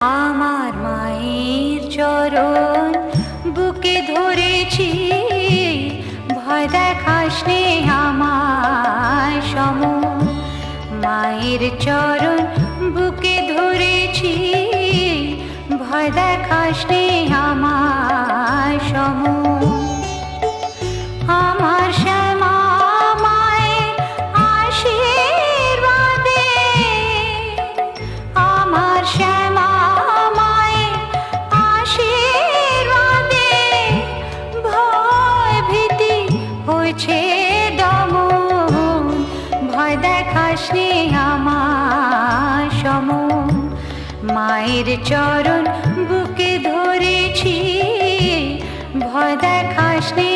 আমার মায়ের চরণ, বুকে ধরেছি। ভয় দেখাস নে আমার সম মায়ের চরণ, বুকে ধরেছি। ভয় দেখাস নে আমার সম হয়েছে দমন। ভয় দেখাস নে আমার সম মায়ের চরণ বুকে ধরেছি। ভয় দেখাস নে আমার সম